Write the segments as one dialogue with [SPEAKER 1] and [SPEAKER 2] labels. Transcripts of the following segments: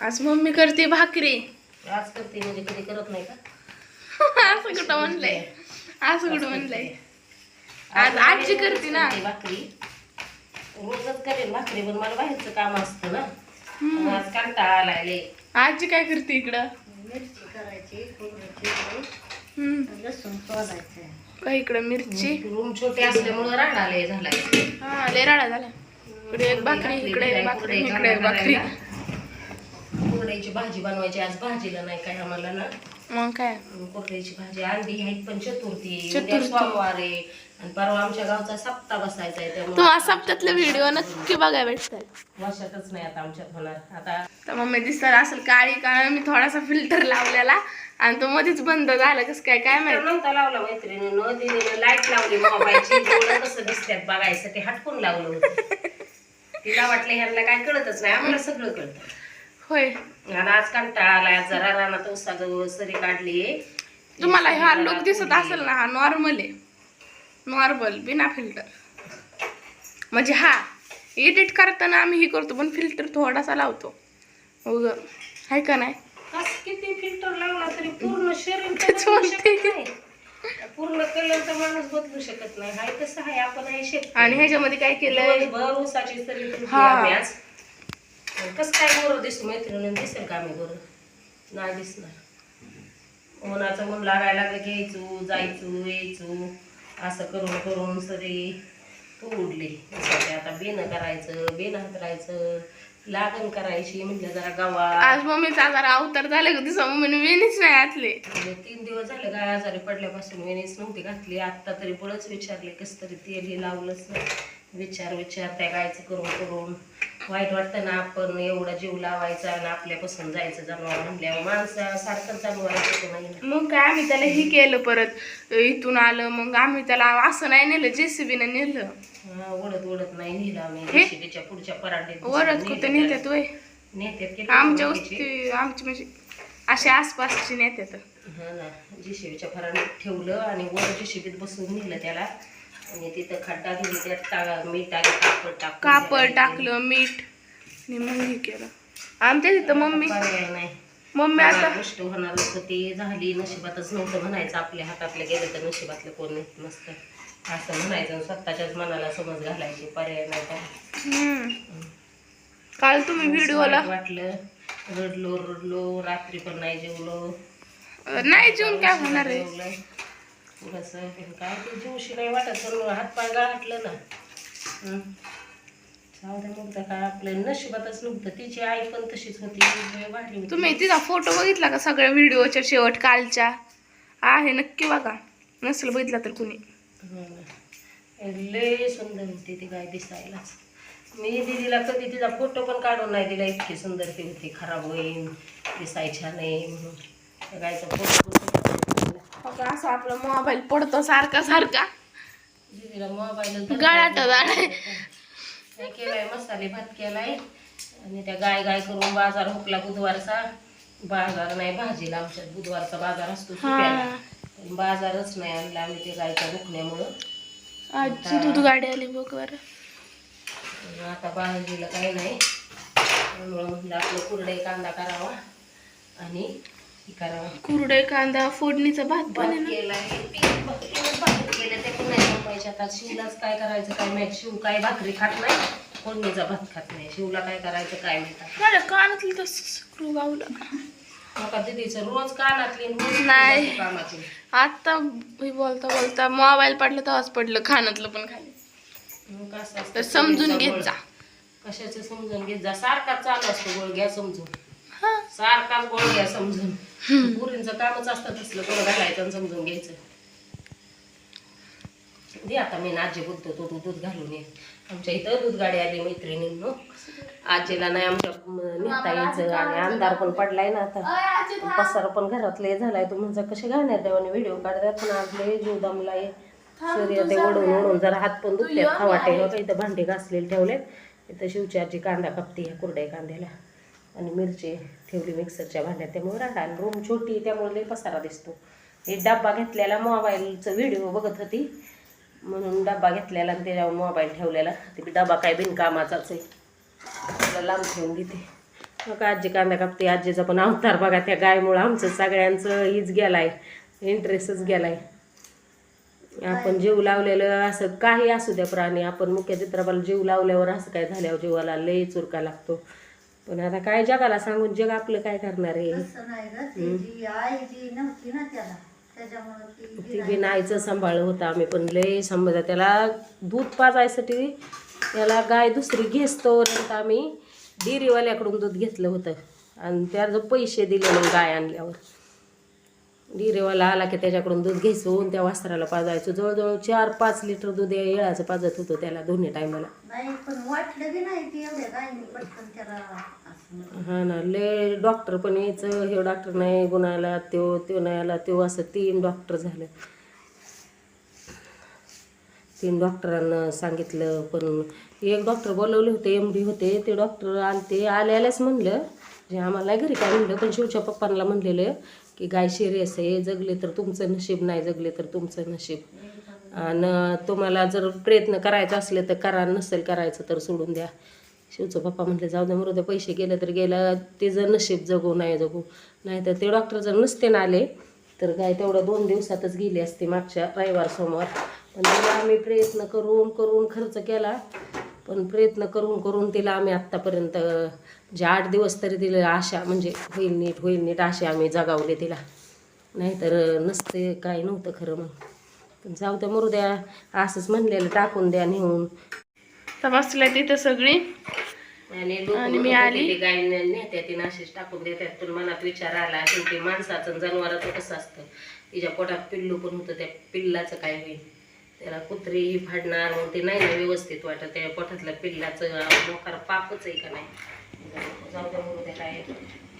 [SPEAKER 1] आज मम्मी करते भाकरी.
[SPEAKER 2] आज करते म्हणजे कधी करत नाही का?
[SPEAKER 1] असं कुठं म्हणलंय? असं कुठं म्हणलंय? आज आजी करते ना.
[SPEAKER 2] भाकरी. रोजच करेन भाकरी पण मला बाहेरचं काम असतं ना. आज कंटाळा आलाय लय.
[SPEAKER 1] आजी काय करते इकडं?
[SPEAKER 3] मिरची करायची लसूण
[SPEAKER 1] काय इकडं मिरची?
[SPEAKER 2] रूम छोटे असल्यामुळं राडा लय झालाय.
[SPEAKER 1] हा लय राडा झाला इकडे एक भाकरी इकडे एक भाकरी इकडे एक भाकरी.
[SPEAKER 2] कुरड्याची भाजी बनवायची. आज भाजीला नाही काय आम्हाला ना.
[SPEAKER 1] मग काय?
[SPEAKER 2] कुरड्याची भाजी अंडी आहेत पण चतुर्थी.
[SPEAKER 1] चतुर्थी.
[SPEAKER 2] उद्या सोमवार आहे. आणि परवा आमच्या गावचा सप्ताह बसायचा आहे त्यामुळे
[SPEAKER 1] तुम्हाला व्हिडिओ नक्की बघायला भेटतात
[SPEAKER 2] वर्षातच नाही आता आमच्यात होणार. आता
[SPEAKER 1] तर मम्मी दिसत असेल काळी काळ मी थोडासा फिल्टर लावलेला. आणि तो मध्येच बंद झाला. कसं काय काय माहिती?
[SPEAKER 2] नव्हता लावला मैत्रिणीनं. तिने लाइट लावली मोबाईलची. डोळं कसं दिसतात बघायसाठी हटकून लावलं होतं. तिला वाटलं ह्यांना काय कळतच नाही. आम्हाला सगळं कळतं.
[SPEAKER 1] होय.
[SPEAKER 2] आणि आज कंटाळा आलाय आज जरा रानात उसाचं सरी काढली.
[SPEAKER 1] तुम्हाला हा लुक दिसत असेल ना हा नॉर्मल आहे. नॉर्मल बिना फिल्टर म्हणजे हा एडिट करताना आम्ही हे करतो पण फिल्टर थोडासा लावतो. उग आहे का नाही?
[SPEAKER 2] किती फिल्टर लावला तरी पूर्ण शरीर
[SPEAKER 1] तेच म्हणते.
[SPEAKER 2] पूर्ण कलर तर माणूस बदलू शकत नाही. हाय आहे आपण आहे.
[SPEAKER 1] आणि ह्याच्यामध्ये काय केलंय?
[SPEAKER 2] दिवसभर ऊसाची सरी तुटली
[SPEAKER 1] हा.
[SPEAKER 2] आम्ही आज. कसं काय गोरं दिसू मैत्रिणी दिसेल का आम्ही गोरं नाही दिसणार. उन्हाचं ऊन लागायला लागलं की यायचो जायचो यायचो. असं करून करून सरी उडली. ऊसाची आता बेनं करायचं बेनं हातरायचं लागण करायची म्हटलं जरा गवा
[SPEAKER 1] आज मम्मीचा जरा अवतार झाले का दिसा मम्मीने वेणीच नाही घातले.
[SPEAKER 2] म्हणजे तीन दिवस झाले काय आजारी पडल्यापासून वेणीच नव्हती घातली. आत्ता तरी बळच विचारले कस तरी तेल हे लावलंच नाही. विचार विचार त्या गायचं करून करून. वाईट वाटतं ना आपण एवढा जीव लावायचा आणि आपल्यापासून जायचं जनावर म्हणल्यावर माणसं सारखं जनावरांचं नाही ना.
[SPEAKER 1] मग काय आम्ही त्याला हे केलं परत इथून आलं मग आम्ही त्याला असं नाही नेलं जेसीबीने नेलं.
[SPEAKER 2] हा, ओढत ओढत नाही नेलं आम्ही.
[SPEAKER 1] हे?
[SPEAKER 2] पुढच्या पराठे
[SPEAKER 1] वरच कुठं नेत्यात वय?
[SPEAKER 2] नेत्यात की
[SPEAKER 1] आमच्या? वस्ती आमची म्हणजे असे आसपासची नेत्यात.
[SPEAKER 2] हा ना जेशिबीच्या फराने ठेवलं आणि वर जेशिबीत बसून नेलं त्याला. आणि तिथं खड्डा घेऊन त्यात टा मीठ आणि कापड
[SPEAKER 1] टाकलं मीठ. आणि मग हे केलं. आमच्या तिथं मम्मी
[SPEAKER 2] पर्याय नाही.
[SPEAKER 1] मम्मी आता
[SPEAKER 2] मला गोष्ट होणार होतं ते झाली नशिबातच नव्हतं म्हणायचं आपल्या हातातलं गेलं तर नशिबातलं कोण येत नसतं असं म्हणायचं आणि स्वतःच्याच मनाला समज घालायची पर्याय नाही काय.
[SPEAKER 1] हम्म. काल तुम्ही व्हिडिओला
[SPEAKER 2] वाईट वाटलं रडलो रडलो रात्री पण नाही जेवलो.
[SPEAKER 1] नाही जेवून काय होणार आहे?
[SPEAKER 2] जेवलं. थोडंसं काय ते जीवशी नाही वाटत पण हातपाय गाठलं ना. काय आपलं नशिबातच तिची आई पण तशीच होती.
[SPEAKER 1] तुम्ही तिचा फोटो बघितला का सगळ्या व्हिडिओच्या शेवट कालच्या? आहे नक्की बघा. नसेल बघितला तर कुणी.
[SPEAKER 2] हो. लय सुंदर होती ती गाय दिसायलाच मी दीदीला कधी तिचा फोटो पण काढून नाही दिला इतकी सुंदर ती होती खराब होईल दिसायच्या नाही म्हणून. गायचा फोटो
[SPEAKER 1] बघा, असं आपला मोबाईल पडतो सारखा सारखा.
[SPEAKER 2] दीदीला मोबाईल
[SPEAKER 1] गळाट झालाय
[SPEAKER 2] काय केलाय मसाले भात केलाय. आणि त्या गाय गाय करून बाजार हुकला बुधवारचा. बाजार नाही भाजीला आमच्यात बुधवारचा बाजार असतो सुट्याला. पण बाजारच नाही आणला आम्ही ते गायच्या दुखण्यामुळं
[SPEAKER 1] आजची दूध गाडी आली बघ बरं.
[SPEAKER 2] आणि आता भाजीला काही नाही. त्यामुळं म्हटलं आपलं कुरडे कांदा करावा. आणि
[SPEAKER 1] कुरडे कांदा फोडणीचा भात पण
[SPEAKER 2] संपायचे आता. शिवलाच काय करायचं काय माहीत? शिव काय भाकरी खात नाही फोडणीचा भात खात नाही. शिवला काय करायचं काय माहीत.
[SPEAKER 1] माझ्या कानातलं तसं स्क्रू गावलं
[SPEAKER 2] दीदीचं रोज कानातली रोज
[SPEAKER 1] नाही. आता बोलता बोलता मोबाईल पडलं तेव्हाच पडलं खानातलं पण खाली.
[SPEAKER 2] मग कसं असतं?
[SPEAKER 1] तर समजून घेत. जा.
[SPEAKER 2] कशाचं समजून घेत जा? सारखाच चालू असतो गोळ घ्या समजून. सारखाच गोळ घ्या समजून. पुरींचं कामच असतं तसलं गोळ घालायचं आणि समजून घ्यायचं. दे आता मी ना आजी बोलतो तो तू दूध घालून ये. आमच्या इथं दूध गाडी आली मैत्रिणींनो आजीला नाही आमच्या नेता यायचं आणि अंधार पण पडलाय ना आता. पसार पण घरातले झालाय. तू म्हणजे कसे घालणार देवाने व्हिडिओ काढतात पण आज लय जीव दमलाय. सूर्य ते ओढून ओढून जरा हात पण दुखतात खवाटे इथं भांडे घासलेले ठेवलेत. इथं शिवची कांदा कापते ह्या कुरड्या कांद्याला. आणि मिरची. ठेवली मिक्सरच्या भांड्यात. त्यामुळे राहणार आणि रूम छोटी आहे, त्यामुळे लई पसारा दिसतो. हे डब्बा घेतलेला मोबाईलचं व्हिडिओ बघत होती. म्हणून डब्बा घेतलेला आणि त्याच्यावर मोबाईल ठेवलेला. ते डब्बा काय बिनकामाचाच आहे. त्याला लांब ठेवून घेते मग आजी कांदा कापते. आजीचा पण अवतार बघा त्या गायमुळं आमचं सगळ्यांचं हीच गेला आहे इंटरेस्टच आहे आपण जीव लावलेलं असं काही असू द्या प्राणी. आपण मुख्य चित्रपाला जीव लावल्यावर असं काय झाल्यावर जीवाला लय चुरका लागतो. पण आता काय जगाला सांगून जग आपलं काय करणार आहे?
[SPEAKER 3] तसं नाही ग ती जी आई जी नव्हती ना त्याला त्याच्यामुळं ती
[SPEAKER 2] ती बी नाहीचं सांभाळ होतं आम्ही पण लय सांभाळ त्याला दूध पाजायसाठी त्याला गाय दुसरी घेस्तोपर्यंत आम्ही डेअरीवाल्याकडून दूध घेतलं होतं. आणि त्याचं पैसे दिले मग गाय आणल्यावर. डेअरीवाला आला की त्याच्याकडून दूध घ्यायचो आणि त्या वासराला पाजायचो जवळजवळ चार पाच लिटर दूध येळाचं पाजत होतं त्याला दोन्ही टायमाला.
[SPEAKER 3] ती.
[SPEAKER 2] हा ना लय डॉक्टर पण यायचं हे डॉक्टर नाही गुणाला त्यो त्यो नाही आला त्यो असं तीन डॉक्टर झालं. तीन डॉक्टरांना सांगितलं पण एक डॉक्टर बोलवले होते एम डी होते ते डॉक्टर आले आल्याच म्हणलं. जे आम्हाला घरी काय म्हणलं पण शिवच्या पप्पांना म्हणलेलं की गाय शेरी असं हे जगले तर तुमचं नशीब नाही जगले तर तुमचं नशीब. आणि तुम्हाला जर प्रयत्न करायचा असले तर करा नसेल करायचं तर सोडून द्या. शिवचं पप्पा म्हटलं जाऊ दे मरू पैसे गेले तर गेलं ते जर नशीब जगू नाही जगू. नाही तर ते डॉक्टर जर नसते ना आले तर गाय तेवढं दोन दिवसातच गेली असते मागच्या रविवार सोमवार पण आम्ही प्रयत्न करून करून खर्च केला. पण प्रयत्न करून करून तिला आम्ही आत्तापर्यंत म्हणजे आठ दिवस तरी तिला आशा म्हणजे होईल नीट होईल नीट असे आम्ही जगावले तिला. नाहीतर नसते काय नव्हतं खरं मग. पण जाऊ द्या मरू द्या असंच म्हणलेलं टाकून द्या नेऊन.
[SPEAKER 1] बसल्या तिथं सगळी.
[SPEAKER 2] आणि
[SPEAKER 1] मी आली.
[SPEAKER 2] गाय नेत्या ती नाशीच टाकून देतात पण मनात विचार आला शेवटी माणसाचं जनावराचं कसं असतं? तिच्या पोटात पिल्लू पण होतं त्या पिल्लाचं काय होईल? त्याला कुत्री फाडणार मग ते नाही ना व्यवस्थित वाटत. त्या पोटातल्या पिल्लाचं मोकार पापच आहे का नाही? जाऊ द्या म्हणून ते काय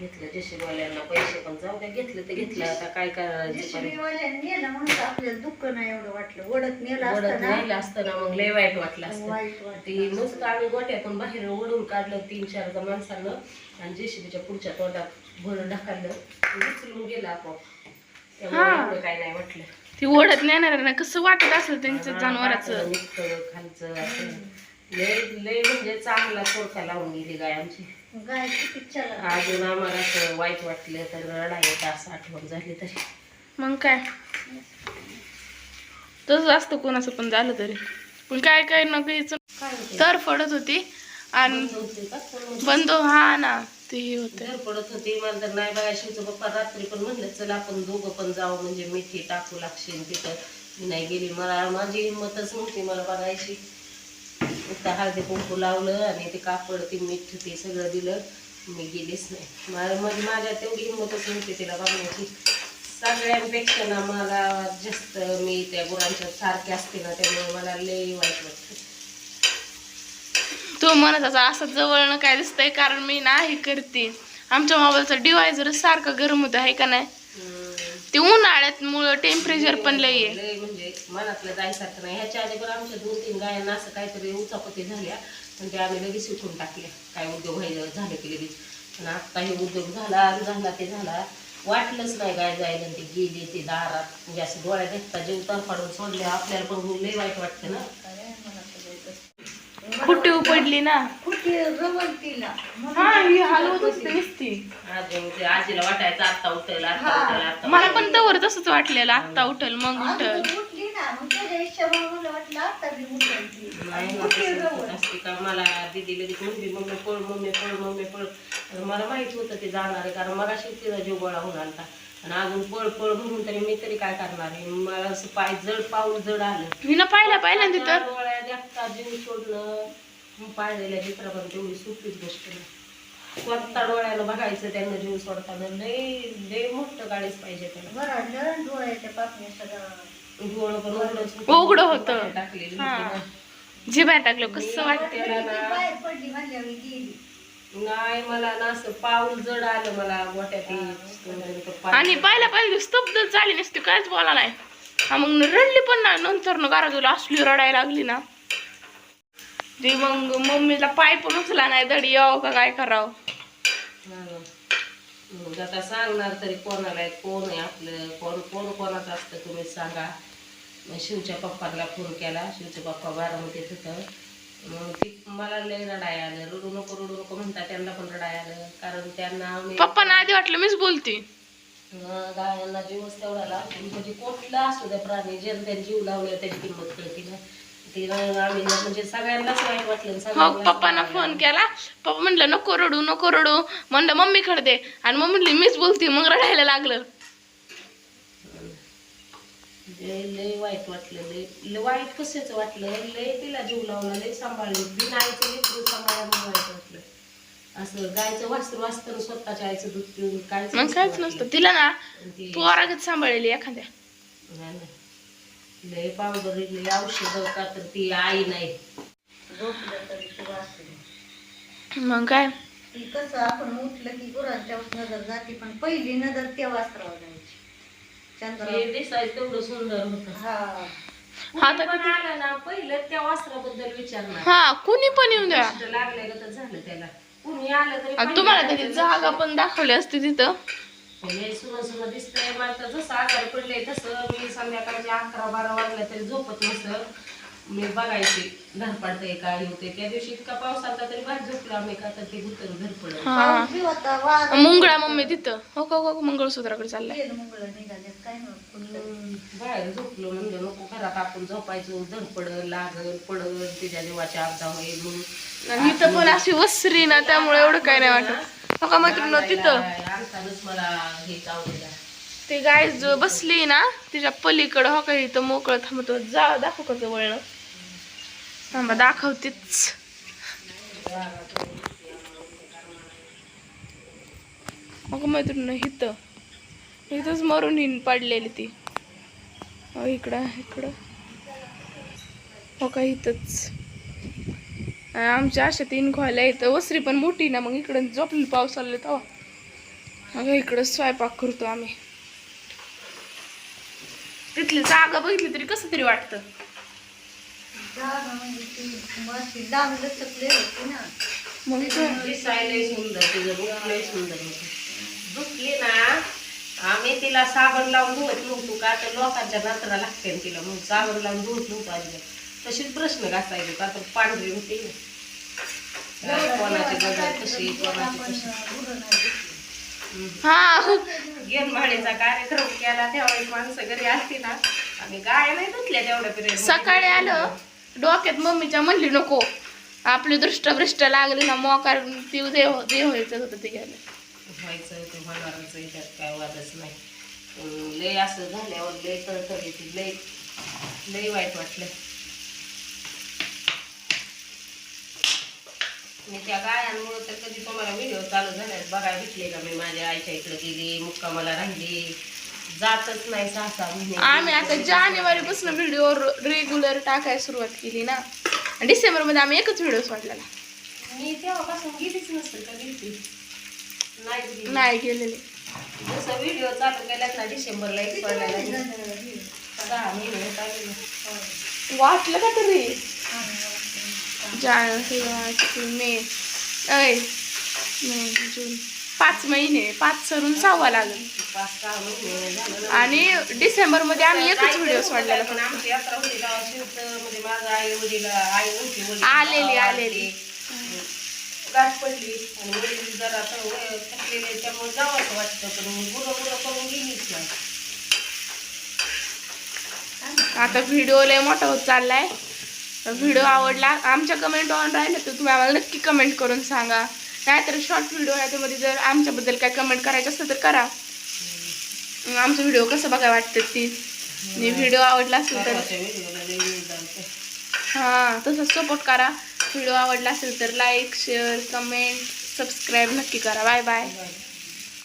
[SPEAKER 2] घेतलं जशीवाल्यांना पैसे पण जाऊ द्या घेतलं ते घेतलं. आता काय करायचं?
[SPEAKER 3] जेसीबीवाल्याने नेलं म्हणून आपल्याला दुःख नाही एवढं वाटलं. ओढत नेलं
[SPEAKER 2] ओढत
[SPEAKER 3] असतं ना.
[SPEAKER 2] नेलं असतं ना मग लय वाईट वाटलं असतं. ती नुसतं आम्ही गोट्यातून बाहेर ओढून काढलं तीन चार माणसानं आणि जेसीबीच्या पुढच्या तोंडात भरून ढकललं. उचलून गेलं आपण त्यामुळे काय नाही वाटलं.
[SPEAKER 1] ती ओढत नेणार ना. कसं वाटत असेल त्यांचं जनावराचं?
[SPEAKER 2] खालचं लय लय म्हणजे चांगला लावून गेली गाय आमची.
[SPEAKER 3] गाय किती चला
[SPEAKER 2] अजून आम्हाला असं वाईट वाटलं तर रडा येत असं आठवण झाली तरी.
[SPEAKER 1] मग काय? तसंच असतं कोणाचं पण झालं तरी. पण काय काय
[SPEAKER 2] होते
[SPEAKER 1] तर पडत होती. आणि बंद हा ना. ते हे होते
[SPEAKER 2] घर पडत होती मला तर नाही बघा शिवचं पप्पा रात्री पण म्हणलं चल आपण दोघं पण जाऊ म्हणजे मिठी टाकू लागशील तिथं. मी नाही गेली. मला माझी हिंमतच नव्हती मला बघायची. त्या हळदी कुंकू लावलं आणि ते कापड ती मीठ ते सगळं दिलं. मी गेलीच नाही. मला म्हणजे माझ्या तेवढी हिंमतच नव्हती तिला बघण्याची. सगळ्यांपेक्षा ना मला जास्त मी त्या गुरांच्या सारखे असते ना त्यामुळे मला लई वाईट वाटतं
[SPEAKER 1] तो म्हणत असा असं जवळनं काय दिसतंय कारण मी ना हे करते. आमच्या मोबाईलचा डिवायझर सारखं गरम होत आहे का नाही? ते उन्हाळ्यात मुळे टेम्परेचर पण लई आहे.
[SPEAKER 2] लय म्हणजे मनातलं जायसारखं नाही. ह्याच्या आधी पण आमच्या दोन तीन गायांना असं काहीतरी उचापती झाल्या पण ते आम्ही लगेच विकून टाकल्या. काय उद्योग व्हायला झाले की लगेच. पण आत्ता हे उद्योग झाला झाला ते झाला. वाटलंच नाही गाय जायला ते गेली ते दारात. म्हणजे असं डोळ्या देखता जीव पाडून सोडले आपल्याला पण लय वाईट वाटतं ना.
[SPEAKER 1] कुठे पडली ना.
[SPEAKER 3] कुठे रवल तिला
[SPEAKER 1] हा ही हलवत असते नुसती
[SPEAKER 2] आजी ते आजीला वाटायचं आत्ता उठेल आत्ता
[SPEAKER 1] मला पण तवर तसंच वाटलेलं आत्ता उठल मग उठल.
[SPEAKER 3] अगं उठली ना. मग त्याच्या हिशोबाने मला वाटलं आता बी उठेल ती.
[SPEAKER 2] नाही ना,
[SPEAKER 3] कुठे
[SPEAKER 2] तसं
[SPEAKER 3] रवल
[SPEAKER 2] होत असते का? मला दीदी लगेच म्हणली मम्मी पळ मम्मी पळ मम्मी पळ. मला माहीत होतं ते जाणार आहे कारण मला तिचा जीव गोळा होऊन आलता. आणि अजून पळ पळ म्हणून तरी मी तरी काय करणार आहे? मला असं पाय जड पाऊल जड आलं.
[SPEAKER 1] मी ना पाहिला पाहिला तिथं?
[SPEAKER 2] डोळ्या देखता जीव सोडणं मग पाळलेल्या चित्रापण तेवढी सोपीच गोष्ट नाही. स्वतः डोळ्यानं बघायचं त्यांना जीव सोडताना? लय लय मोठं गाडीच पाहिजे त्याला.
[SPEAKER 3] भराडलं डोळ्याच्या पापण्या सगळं
[SPEAKER 2] डोळं पण उघडंच
[SPEAKER 1] उघडं होतं.
[SPEAKER 2] बाहेर टाकलेली.
[SPEAKER 1] जिभा टाकलं. कसं वाटतं
[SPEAKER 3] पडली म्हणल्यावर गेली.
[SPEAKER 2] नाही मला ना असं पाऊल जड आलं मला गोट्यात
[SPEAKER 1] आणि पाहिला पाहिजे स्तब्ध झाली नसती काहीच बोला नाही. हा मग रडली पण ना नंतर न गारा गेलो असली रडायला लागली ना. ते मग मम्मीला पाय पण उचला नाही दडी यावं का काय करावं.
[SPEAKER 2] मग आता सांगणार तरी कोणाला आहे, कोण आहे आपलं कोण कोण कोणाचं असतं तुम्ही सांगा. मग शिवच्या पप्पाला फोन केला शिवचे पप्पा बारामतीत होतं. ती मला लय रडाय आलं. रडू नको रडू नको म्हणता त्यांना पण रडाय आलं. कारण त्यांना मी
[SPEAKER 1] पप्पांना आधी वाटलं मीच बोलते.
[SPEAKER 2] गायांना जीवच तेवढा लागतो म्हणजे कुठला असू द्या प्राणी ज्याने त्यांनी जीव लावले त्याची किंमत कळते ना. तिला आम्ही म्हणजे सगळ्यांनाच वाईट वाटलं आणि
[SPEAKER 1] हो
[SPEAKER 2] सगळ्यांनाच
[SPEAKER 1] पप्पांना
[SPEAKER 2] राग
[SPEAKER 1] फोन. केला. पप्पा म्हणलं नको रडू नको रडू. म्हणलं मम्मीकडे दे. आणि मग म्हणली मीच बोलते. मग रडायला लागलं.
[SPEAKER 2] लय लय वाईट वाटलं लय लय वाईट कशाच वाटलं? लय तिला जीव लावला लय सांभाळली. बिन आईचं लेकरू सांभाळायला वाईट वाटलं. असं गायचं वासरू असतं स्वतःच्या आईचं दूध पिऊन काहीच
[SPEAKER 1] मग काहीच. नसतं. तिला ना पोरागत सांभाळलेली एखाद्या.
[SPEAKER 2] नाही, नाही. लय पावडर लय औषध का तर ती आई नाही.
[SPEAKER 3] झोपलं तरी ती वाचली
[SPEAKER 1] मग काय?
[SPEAKER 3] ती कसं आपण उठलं की गुरांच्या नजर जाते पण पहिली नजर त्या वासरावर जायची चंद्र
[SPEAKER 2] हे दिसायचं तेवढं सुंदर होतं.
[SPEAKER 3] हा.
[SPEAKER 1] हा
[SPEAKER 2] कुणी
[SPEAKER 1] तर
[SPEAKER 2] पण आलं ना पहिलं त्या वस्त्राबद्दल विचारणार
[SPEAKER 1] हा कुणी पण येऊन द्या.
[SPEAKER 2] कष्ट लागले का तर झालं त्याला. कुणी आलं तरी
[SPEAKER 1] आणि तुम्हाला त्याची जागा पण दाखवली असते तिथं.
[SPEAKER 2] सुन सुन दिसतंय मला. तर जसं आजार पडले तसं मी संध्याकाळचे अकरा बारा वाजल्या तरी झोपत नसतं. मी बघायची काय होते त्या दिवशी इतका पाऊस आला तरी बाहेर झोपलो आम्ही का तर ते भुतर धरपड
[SPEAKER 1] हा.
[SPEAKER 3] पाऊस बी होता वाघ
[SPEAKER 1] मुंगळा मम्मी तिथं. हो का हो का मंगळसूत्राकडे चाललाय.
[SPEAKER 3] गेलं मुंगळं निघाले काय
[SPEAKER 2] बाहेर झोपलो म्हणलं नको घरात आपण झोपायचो धडपडल लागल पडल तिच्या देवाच्या अर्धा होईल म्हणून.
[SPEAKER 1] आणि इथं पण अशी वसरी ना त्यामुळे एवढं काय नाही वाटत. हो का मैत्रीण तिथं?
[SPEAKER 2] आणतानाच मला
[SPEAKER 1] ते गाय जो बसली ना तिच्या पलीकडं हो का इथं मोकळं थांबतो जा दाखव का वळण थांबा दाखवतेच. मग मैत्रीण इथं इथंच मरून हिन पडलेली ती. हो इकडं इकडं. हो का इथंच आमच्या अशा तीन खोल्या इथं वसरी पण मोठी ना मग इकडं झोपली पाऊस आले तेव्हा. मग इकडं स्वयंपाक करतो आम्ही. तिथली जागा बघितली तरी कसं तरी वाटतं.
[SPEAKER 3] म्हणजे ती मस्त होती ना
[SPEAKER 1] मग काय?
[SPEAKER 2] दिसायला सुंदर तिचं रूप लय सुंदर होतं धुतली ना आम्ही तिला साबण लावून धुवत नव्हतो का तर लोकांच्या नंतरा लागते ना तिला. मग साबण लावून धुवत नव्हतो अजिबात तशीच प्रश्न घासायचो का तर पांढरी होती. ना काय कोणाची गजर कशी कोणाची कशी
[SPEAKER 1] हा.
[SPEAKER 2] गेनमाळीचा कार्यक्रम केला त्यावेळेस माणसं घरी असती ना. आणि गाय नाही धुतल्या तेवढ्या पिरियड
[SPEAKER 1] सकाळी आलं. डोक्यात मम्मीच्या म्हणली नको आपली दृष्टभ्रष्ट लागली ना मोकार ती देव देव व्हायचं होतं ते घ्यायला.
[SPEAKER 2] व्हायचं ते होणारच त्यात काय वादच नाही. लय असं झाल्यावर लय तळतळी येते लय लय वाईट वाटलं. मी त्या गायांमुळं तर कधी तुम्हाला व्हिडिओ चालू झाल्यास बघायला भेटले का? मी माझ्या आईच्या इकडं गेली मुक्कामाला राहिली. जातच नाही सहा सहा महिने
[SPEAKER 1] आम्ही आता जानेवारी पासून व्हिडिओ रेग्युलर टाकायला सुरुवात केली ना. डिसेंबरमध्ये आम्ही एकच व्हिडिओ सोडलेला
[SPEAKER 2] मी तेव्हापासून गेलीच नसते का गेली नाही गेली.
[SPEAKER 1] नाही गेलेले.
[SPEAKER 2] जसं व्हिडिओ चालू केल्यात ना डिसेंबरला एक सोडलेला. सहा महिने.
[SPEAKER 1] वाटलं का तरी? जानेवारी मे. ऐ मे जून. पाच महिने पाच सरून सहावा लागेल. आणि डिसेंबरमध्ये आम्ही एकच व्हिडिओ सोडलेला
[SPEAKER 2] म्हणजे
[SPEAKER 1] आलेली, आलेली.
[SPEAKER 2] आलते. गाठ पडली आणि वडील जरा आता वय थकलेले त्यामुळे जावं असं वाटतं पण गुरं गुरं करून गेलीच नाही
[SPEAKER 1] आता व्हिडिओ लय मोठा होत चाललाय व्हिडिओ आवडला आमच्या कमेंट ऑन राहिले तर तुम्ही आम्हाला नक्की कमेंट करून सांगा नाहीतर शॉर्ट व्हिडिओ आहे त्यामध्ये जर आमच्याबद्दल काय कमेंट करायचं असेल तर करा. आमचं व्हिडिओ कसं बघायला वाटतं ती? व्हिडिओ आवडला असेल तर. हां तसंच सपोर्ट करा. व्हिडिओ आवडला असेल तर लाईक शेअर कमेंट सबस्क्राईब नक्की करा. Bye bye.